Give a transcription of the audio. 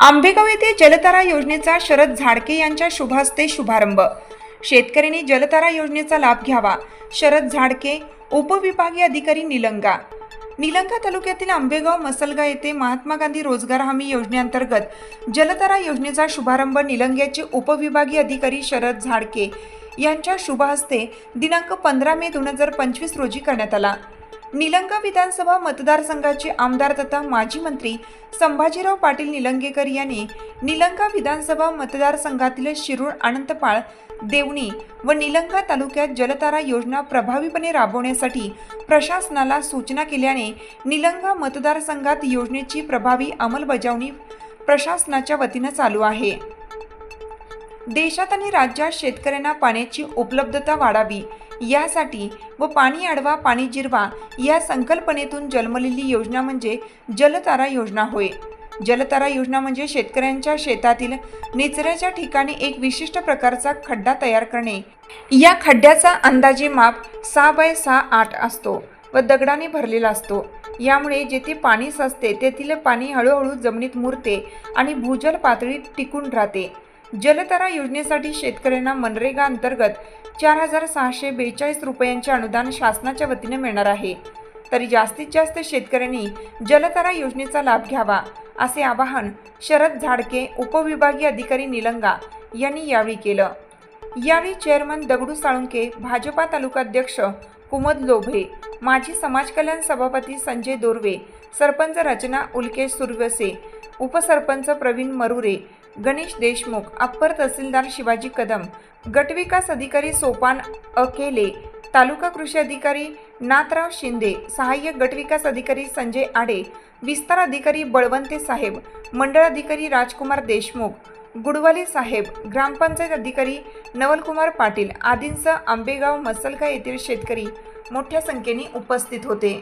आंबेगाव येथे जलतारा योजनेचा शरद झाडके यांच्या शुभास्ते शुभारंभ. शेतकऱ्यांनी जलतारा योजनेचा लाभ घ्यावा. शरद झाडके उपविभागीय अधिकारी निलंगा. निलंगा तालुक्यातील आंबेगाव मसलगा येथे महात्मा गांधी रोजगार हमी योजनेअंतर्गत जलतारा योजनेचा शुभारंभ निलंग्याचे उपविभागीय अधिकारी शरद झाडके यांच्या शुभहस्ते दिनांक पंधरा मे दोन हजार पंचवीस रोजी करण्यात आला. निलंगा विधानसभा मतदारसंघाचे आमदार तथा माजी मंत्री संभाजीराव पाटील निलंगेकर यांनी निलंगा विधानसभा मतदारसंघातील शिरूर अनंतपाळ देवणी व निलंगा तालुक्यात जलतारा योजना प्रभावीपणे राबवण्यासाठी प्रशासनाला सूचना केल्याने निलंगा मतदारसंघात योजनेची प्रभावी अंमलबजावणी प्रशासनाच्या वतीनं चालू आहे. देशात आणि राज्यात शेतकऱ्यांना पाण्याची उपलब्धता वाढावी यासाठी व पाणी अडवा पाणी जिरवा या संकल्पनेतून जन्मलेली योजना म्हणजे जलतारा योजना होय. जलतारा योजना म्हणजे शेतकऱ्यांच्या शेतातील निचऱ्याच्या ठिकाणी एक विशिष्ट प्रकारचा खड्डा तयार करणे. या खड्ड्याचा अंदाजे माप सहा बाय सहा आठ असतो व दगडाने भरलेला असतो. यामुळे जेथे पाणी साचते तेथील पाणी हळूहळू जमिनीत मुरते आणि भूजल पातळी टिकून राहते. जलतारा योजनेसाठी शेतकऱ्यांना मनरेगा अंतर्गत चार हजार सहाशे बेचाळीस रुपयांचे अनुदान शासनाच्या वतीने मिळणार आहे. तरी जास्तीत जास्त शेतकऱ्यांनी जलतारा योजनेचा लाभ घ्यावा असे आवाहन शरद झाडके उपविभागीय अधिकारी निलंगा यांनी यावेळी केलं. यावेळी चेअरमन दगडू साळुंके भाजपा तालुकाध्यक्ष कुमद लोभे माजी समाज कल्याण सभापती संजय दोर्वे सरपंच रचना उल्के सुरवसे उपसरपंच प्रवीण मरुरे गणेश देशमुख अप्पर तहसीलदार शिवाजी कदम गटविकास अधिकारी सोपान अकेले तालुका कृषी अधिकारी नाथराव शिंदे सहाय्यक गटविकास अधिकारी संजय आडे विस्तार अधिकारी बळवंते साहेब मंडळ अधिकारी राजकुमार देशमुख गुडवाले साहेब ग्रामपंचायत अधिकारी नवलकुमार पाटील आदींसह आंबेगाव मसलका येथील शेतकरी मोठ्या संख्येने उपस्थित होते.